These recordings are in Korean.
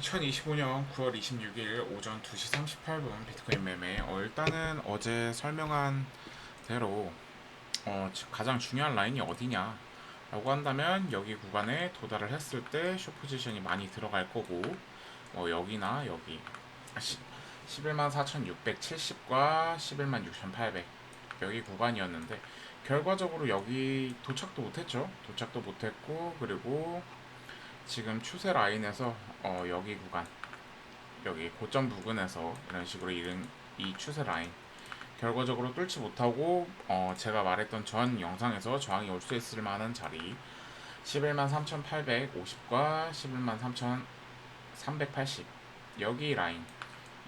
2025년 9월 26일 오전 2시 38분 비트코인 매매. 어, 일단은 어제 설명한 대로 어, 지- 가장 중요한 라인이 어디냐? 라고 한다면 여기 구간에 도달을 했을 때 쇼포지션이 많이 들어갈 거고 뭐 여기나 여기 아, 시, 11만 4,670과 11만 6,800 여기 구간이었는데 결과적으로 여기 도착도 못했죠. 도착도 못했고 그리고 지금 추세 라인에서 어, 여기 구간 여기 고점 부근에서 이런 식으로 이른 이 추세 라인 결과적으로 뚫지 못하고 어, 제가 말했던 전 영상에서 저항이 올 수 있을 만한 자리 11만 3,850과 11만 3,380 여기 라인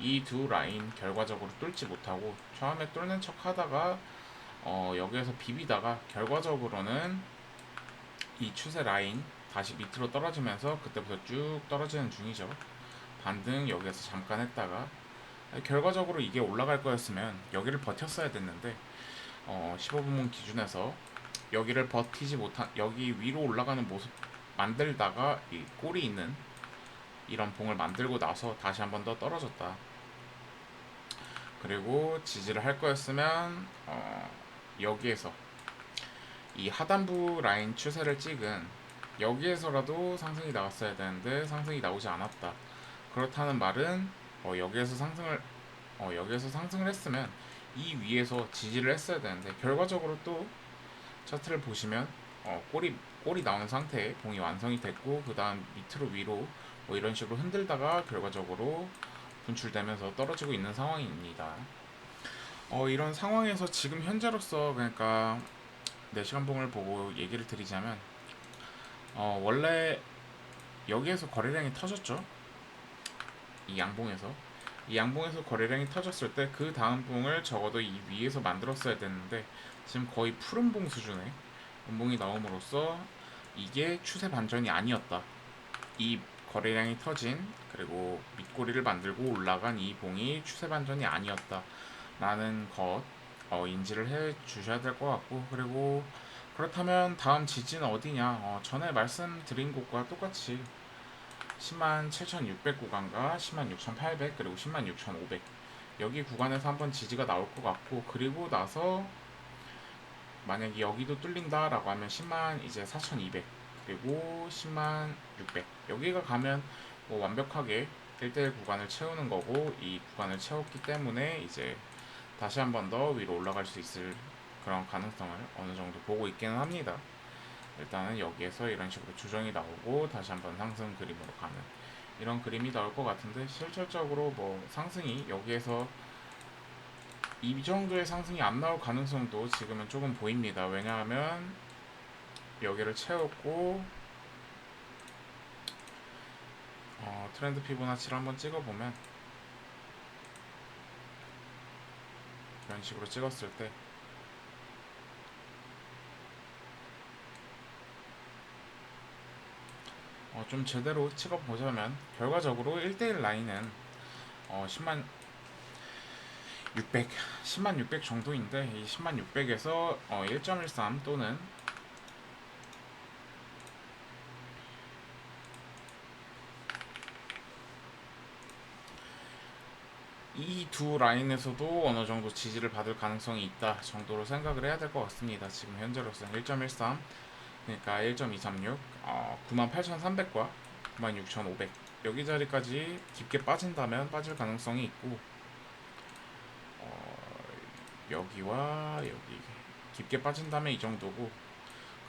이 두 라인 결과적으로 뚫지 못하고 처음에 뚫는 척 하다가 어, 여기에서 비비다가 결과적으로는 이 추세 라인 다시 밑으로 떨어지면서 그때부터 쭉 떨어지는 중이죠. 반등 여기에서 잠깐 했다가 결과적으로 이게 올라갈 거였으면 여기를 버텼어야 됐는데 어, 15분봉 기준에서 여기를 버티지 못한 여기 위로 올라가는 모습 만들다가 이 꼬리 있는 이런 봉을 만들고 나서 다시 한 번 더 떨어졌다. 그리고 지지를 할 거였으면 어, 여기에서 이 하단부 라인 추세를 찍은 여기에서라도 상승이 나왔어야 되는데 상승이 나오지 않았다. 그렇다는 말은 어, 여기에서 상승을 어, 여기에서 상승을 했으면 이 위에서 지지를 했어야 되는데 결과적으로 또 차트를 보시면 어, 꼬리 꼬리 나온 상태에 봉이 완성이 됐고 그 다음 밑으로 위로 뭐 이런 식으로 흔들다가 결과적으로 분출되면서 떨어지고 있는 상황입니다. 어, 이런 상황에서 지금 현재로서 그러니까 4시간 봉을 보고 얘기를 드리자면 어, 원래 여기에서 거래량이 터졌죠. 이 양봉에서 이 양봉에서 거래량이 터졌을 때 그 다음 봉을 적어도 이 위에서 만들었어야 됐는데 지금 거의 푸른 봉 수준의 음봉이 나옴으로써 이게 추세 반전이 아니었다. 이 거래량이 터진 그리고 밑꼬리를 만들고 올라간 이 봉이 추세 반전이 아니었다. 라는 것 어, 인지를 해 주셔야 될 것 같고 그리고 그렇다면 다음 지지는 어디냐? 어, 전에 말씀드린 곳과 똑같이 10만 7,600 구간과 10만 6,800 그리고 10만 6,500 여기 구간에서 한번 지지가 나올 것 같고 그리고 나서 만약에 여기도 뚫린다라고 하면 10만 이제 4,200 그리고 10만 600 여기가 가면 뭐 완벽하게 1대1 구간을 채우는 거고 이 구간을 채웠기 때문에 이제 다시 한 번 더 위로 올라갈 수 있을 그런 가능성을 어느 정도 보고 있기는 합니다. 일단은 여기에서 이런 식으로 조정이 나오고 다시 한번 상승 그림으로 가는 이런 그림이 나올 것 같은데 실질적으로 뭐 상승이 여기에서 이 정도의 상승이 안 나올 가능성도 지금은 조금 보입니다. 왜냐하면 여기를 채웠고 어, 트렌드 피보나치를 한번 찍어보면 이런 식으로 찍었을 때 좀 제대로 찍어보자면 결과적으로 1대1 라인은 어, 10만 600, 10만 600 정도인데 이 10만 600에서 어, 1.13 또는 이두 라인에서도 어느 정도 지지를 받을 가능성이 있다 정도로 생각을 해야 될 것 같습니다. 지금 현재로서는 1.13 그러니까 1.236 어, 98,300과 96,500 여기 자리까지 깊게 빠진다면 빠질 가능성이 있고 어, 여기와 여기 깊게 빠진다면 이 정도고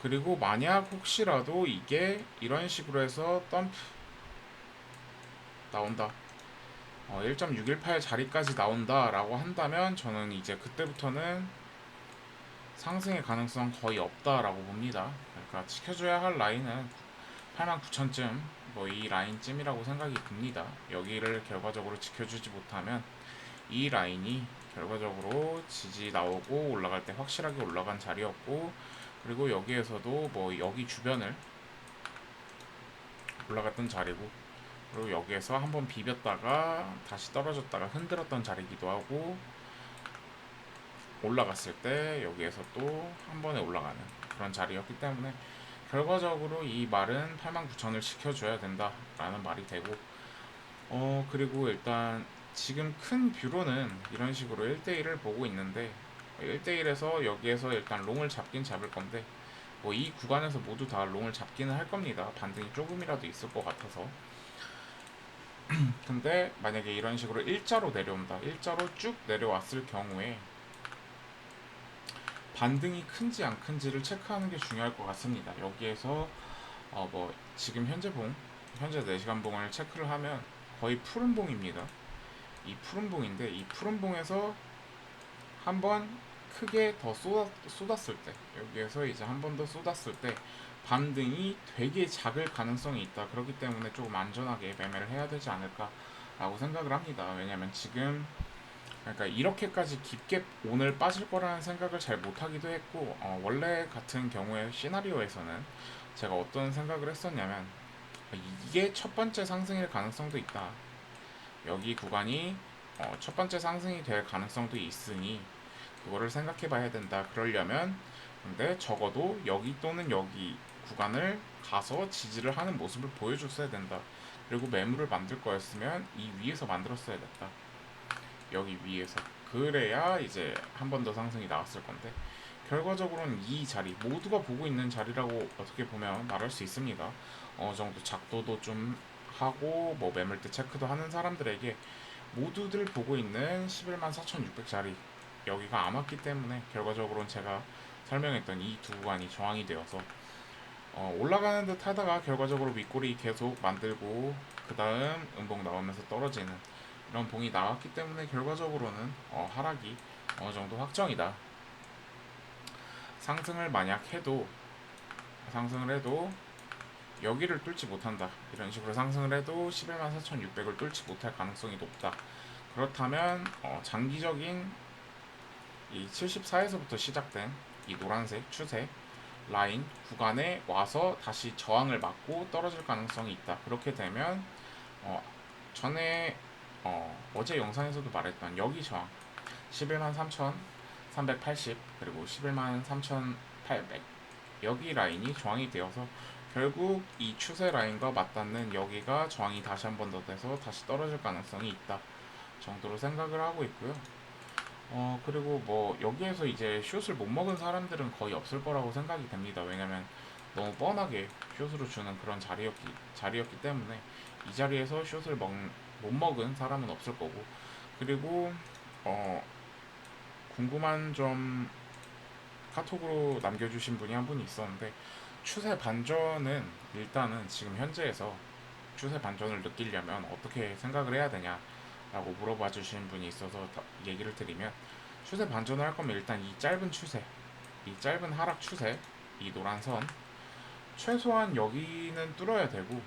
그리고 만약 혹시라도 이게 이런 식으로 해서 덤프 나온다 어, 1.618 자리까지 나온다 라고 한다면 저는 이제 그때부터는 상승의 가능성 거의 없다라고 봅니다. 그러니까 지켜줘야 할 라인은 89,000쯤 뭐 이 라인쯤이라고 생각이 듭니다. 여기를 결과적으로 지켜주지 못하면 이 라인이 결과적으로 지지 나오고 올라갈 때 확실하게 올라간 자리였고 그리고 여기에서도 뭐 여기 주변을 올라갔던 자리고 그리고 여기에서 한번 비볐다가 다시 떨어졌다가 흔들었던 자리기도 하고 올라갔을 때 여기에서 또 한 번에 올라가는 그런 자리였기 때문에 결과적으로 이 말은 89,000을 지켜줘야 된다라는 말이 되고 어 그리고 일단 지금 큰 뷰로는 이런 식으로 1대1을 보고 있는데 1대1에서 여기에서 일단 롱을 잡긴 잡을 건데 뭐 이 구간에서 모두 다 롱을 잡기는 할 겁니다. 반등이 조금이라도 있을 것 같아서. 근데 만약에 이런 식으로 일자로 내려온다. 일자로 쭉 내려왔을 경우에 반등이 큰지 안 큰지를 체크하는 게 중요할 것 같습니다. 여기에서 어 뭐 지금 현재 봉 현재 4시간 봉을 체크를 하면 거의 푸른 봉입니다. 이 푸른 봉인데 이 푸른 봉에서 한번 크게 더 쏟았, 쏟았을 때 여기에서 이제 한 번 더 쏟았을 때 반등이 되게 작을 가능성이 있다. 그렇기 때문에 조금 안전하게 매매를 해야 되지 않을까라고 생각을 합니다. 왜냐면 지금 그러니까 이렇게까지 깊게 오늘 빠질 거라는 생각을 잘 못하기도 했고 어, 원래 같은 경우에 시나리오에서는 제가 어떤 생각을 했었냐면 이게 첫 번째 상승일 가능성도 있다. 여기 구간이 어, 첫 번째 상승이 될 가능성도 있으니 그거를 생각해 봐야 된다. 그러려면 근데 적어도 여기 또는 여기 구간을 가서 지지를 하는 모습을 보여줬어야 된다. 그리고 매물을 만들 거였으면 이 위에서 만들었어야 됐다. 여기 위에서. 그래야 이제 한 번 더 상승이 나왔을 건데. 결과적으로는 이 자리 모두가 보고 있는 자리라고 어떻게 보면 말할 수 있습니다. 어느 정도 작도도 좀 하고 뭐 매물대 체크도 하는 사람들에게 모두들 보고 있는 11만 4,600짜리. 여기가 안 왔기 때문에 결과적으로는 제가 설명했던 이 두 구간이 저항이 되어서 어, 올라가는 듯 하다가 결과적으로 윗골이 계속 만들고 그 다음 음봉 나오면서 떨어지는 이런 봉이 나왔기 때문에 결과적으로는 어, 하락이 어느 정도 확정이다. 상승을 만약 해도 상승을 해도 여기를 뚫지 못한다. 이런 식으로 상승을 해도 11만 4,600을 뚫지 못할 가능성이 높다. 그렇다면 어, 장기적인 이 74에서부터 시작된 이 노란색 추세 라인 구간에 와서 다시 저항을 맞고 떨어질 가능성이 있다. 그렇게 되면 어, 전에 어, 어제 영상에서도 말했던 여기 저항 11만 3,380 그리고 11만 3,800 여기 라인이 저항이 되어서 결국 이 추세 라인과 맞닿는 여기가 저항이 다시 한 번 더 돼서 다시 떨어질 가능성이 있다 정도로 생각을 하고 있고요. 어 그리고 뭐 여기에서 이제 슛을 못 먹은 사람들은 거의 없을 거라고 생각이 됩니다. 왜냐면 너무 뻔하게 슛으로 주는 그런 자리였기 자리였기 때문에 이 자리에서 슛을 먹, 못 먹은 사람은 없을 거고. 그리고 어 궁금한 점 카톡으로 남겨주신 분이 한 분이 있었는데 추세 반전은 일단은 지금 현재에서 추세 반전을 느끼려면 어떻게 생각을 해야 되냐 라고 물어봐 주신 분이 있어서 얘기를 드리면 추세 반전을 할 거면 일단 이 짧은 추세, 이 짧은 하락 추세, 이 노란 선 최소한 여기는 뚫어야 되고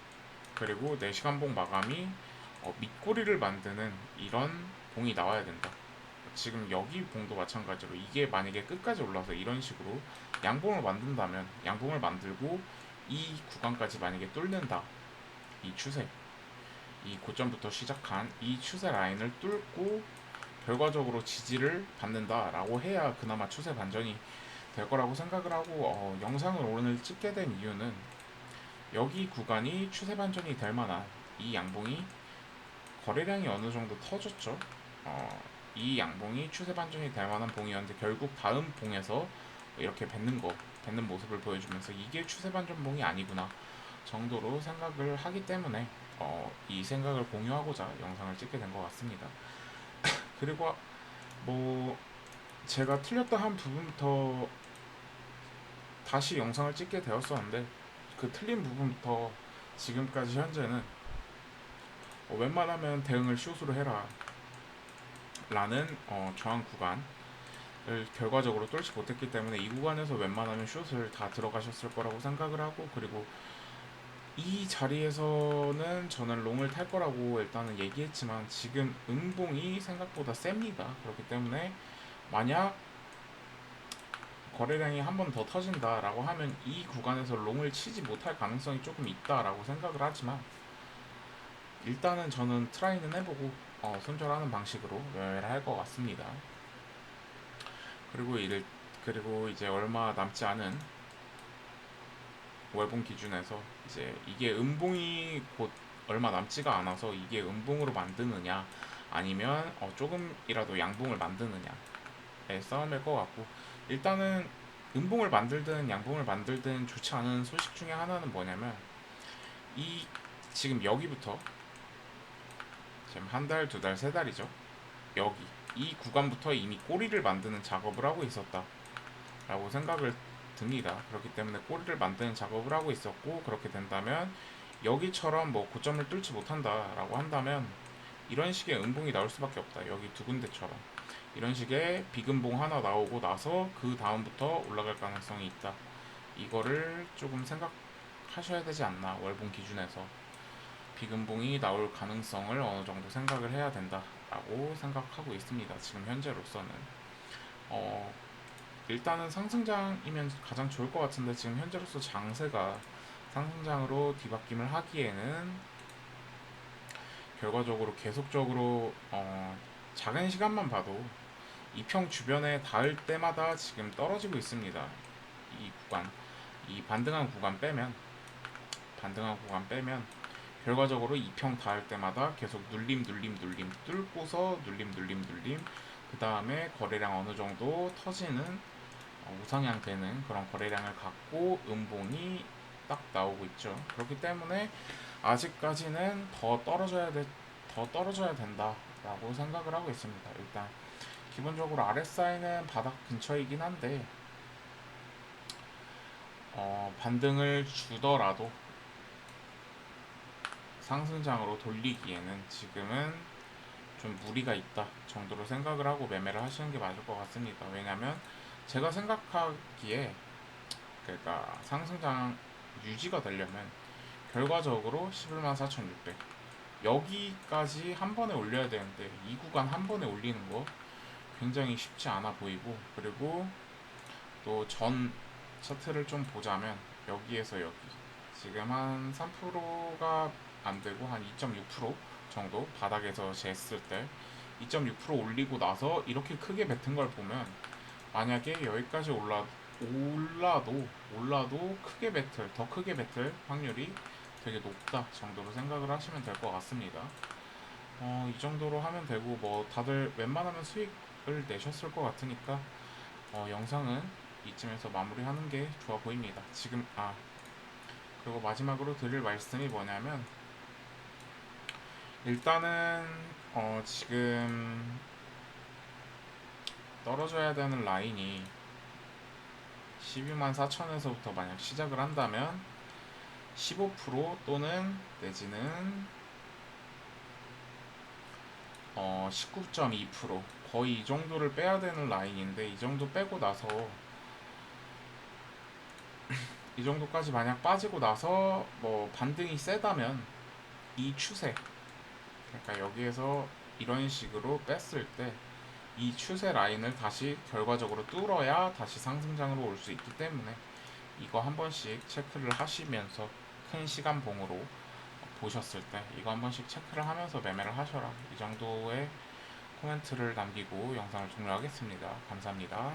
그리고 4시간 봉 마감이 어, 밑꼬리를 만드는 이런 봉이 나와야 된다. 지금 여기 봉도 마찬가지로 이게 만약에 끝까지 올라서 이런 식으로 양봉을 만든다면 양봉을 만들고 이 구간까지 만약에 뚫는다 이 추세 이 고점부터 시작한 이 추세 라인을 뚫고 결과적으로 지지를 받는다라고 해야 그나마 추세 반전이 될 거라고 생각을 하고 어, 영상을 오늘 찍게 된 이유는 여기 구간이 추세 반전이 될 만한 이 양봉이 거래량이 어느 정도 터졌죠. 어, 이 양봉이 추세 반전이 될 만한 봉이었는데 결국 다음 봉에서 이렇게 뱉는 거, 뱉는 모습을 보여주면서 이게 추세 반전 봉이 아니구나 정도로 생각을 하기 때문에 어, 이 생각을 공유하고자 영상을 찍게 된 것 같습니다. 그리고 뭐 제가 틀렸다 한 부분부터 다시 영상을 찍게 되었었는데 그 틀린 부분부터 지금까지 현재는 어, 웬만하면 대응을 슛으로 해라 라는 어, 저항 구간을 결과적으로 뚫지 못했기 때문에 이 구간에서 웬만하면 슛을 다 들어가셨을 거라고 생각을 하고 그리고 이 자리에서는 저는 롱을 탈 거라고 일단은 얘기했지만 지금 음봉이 생각보다 셉니다. 그렇기 때문에 만약 거래량이 한 번 더 터진다라고 하면 이 구간에서 롱을 치지 못할 가능성이 조금 있다라고 생각을 하지만 일단은 저는 트라이는 해보고 어, 손절하는 방식으로 매매를 할 것 같습니다. 그리고 이를 그리고 이제 얼마 남지 않은 월봉 기준에서 이제 이게 음봉이 곧 얼마 남지가 않아서 이게 음봉으로 만드느냐 아니면 어, 조금이라도 양봉을 만드느냐의 싸움일 것 같고 일단은 음봉을 만들든 양봉을 만들든 좋지 않은 소식 중에 하나는 뭐냐면 이 지금 여기부터 지금 한 달, 두 달, 세 달이죠. 여기 이 구간부터 이미 꼬리를 만드는 작업을 하고 있었다 라고 생각을 듭니다. 그렇기 때문에 꼬리를 만드는 작업을 하고 있었고 그렇게 된다면 여기처럼 뭐 고점을 뚫지 못한다라고 한다면 이런 식의 음봉이 나올 수밖에 없다. 여기 두 군데처럼 이런 식의 비금봉 하나 나오고 나서 그 다음부터 올라갈 가능성이 있다. 이거를 조금 생각하셔야 되지 않나 월봉 기준에서 비금봉이 나올 가능성을 어느 정도 생각을 해야 된다라고 생각하고 있습니다. 지금 현재로서는 어 일단은 상승장이면 가장 좋을 것 같은데 지금 현재로서 장세가 상승장으로 뒤바뀜을 하기에는 결과적으로 계속적으로 어, 작은 시간만 봐도 이평 주변에 닿을 때마다 지금 떨어지고 있습니다. 이 구간, 이 반등한 구간 빼면 반등한 구간 빼면 결과적으로 이평 닿을 때마다 계속 눌림 눌림 눌림 뚫고서 눌림 눌림 눌림 그 다음에 거래량 어느 정도 터지는 어, 우상향 되는 그런 거래량을 갖고 음봉이 딱 나오고 있죠. 그렇기 때문에 아직까지는 더 떨어져야 돼, 더 떨어져야 된다라고 생각을 하고 있습니다. 일단 기본적으로 RSI는 바닥 근처이긴 한데 어, 반등을 주더라도 상승장으로 돌리기에는 지금은 좀 무리가 있다 정도로 생각을 하고 매매를 하시는 게 맞을 것 같습니다. 왜냐하면 제가 생각하기에 그러니까 상승장 유지가 되려면 결과적으로 11만 4,600 여기까지 한 번에 올려야 되는데 이 구간 한 번에 올리는 거 굉장히 쉽지 않아 보이고 그리고 또 전 차트를 좀 보자면 여기에서 여기 지금 한 3%가 안 되고 한 2.6% 정도 바닥에서 쟀을 때 2.6% 올리고 나서 이렇게 크게 뱉은 걸 보면 만약에 여기까지 올라 올라도 올라도 크게 뱉을 더 크게 뱉을 확률이 되게 높다 정도로 생각을 하시면 될 것 같습니다. 어, 이 정도로 하면 되고 뭐 다들 웬만하면 수익을 내셨을 것 같으니까 어, 영상은 이쯤에서 마무리하는 게 좋아 보입니다. 지금 아 그리고 마지막으로 드릴 말씀이 뭐냐면 일단은 어, 지금 떨어져야 되는 라인이 12만 4천에서부터 만약 시작을 한다면 15% 또는 내지는 어 19.2% 거의 이 정도를 빼야 되는 라인인데 이 정도 빼고 나서 이 정도까지 만약 빠지고 나서 뭐 반등이 세다면 이 추세 그러니까 여기에서 이런 식으로 뺐을 때 이 추세 라인을 다시 결과적으로 뚫어야 다시 상승장으로 올 수 있기 때문에 이거 한 번씩 체크를 하시면서 큰 시간 봉으로 보셨을 때 이거 한 번씩 체크를 하면서 매매를 하셔라. 이 정도의 코멘트를 남기고 영상을 종료하겠습니다. 감사합니다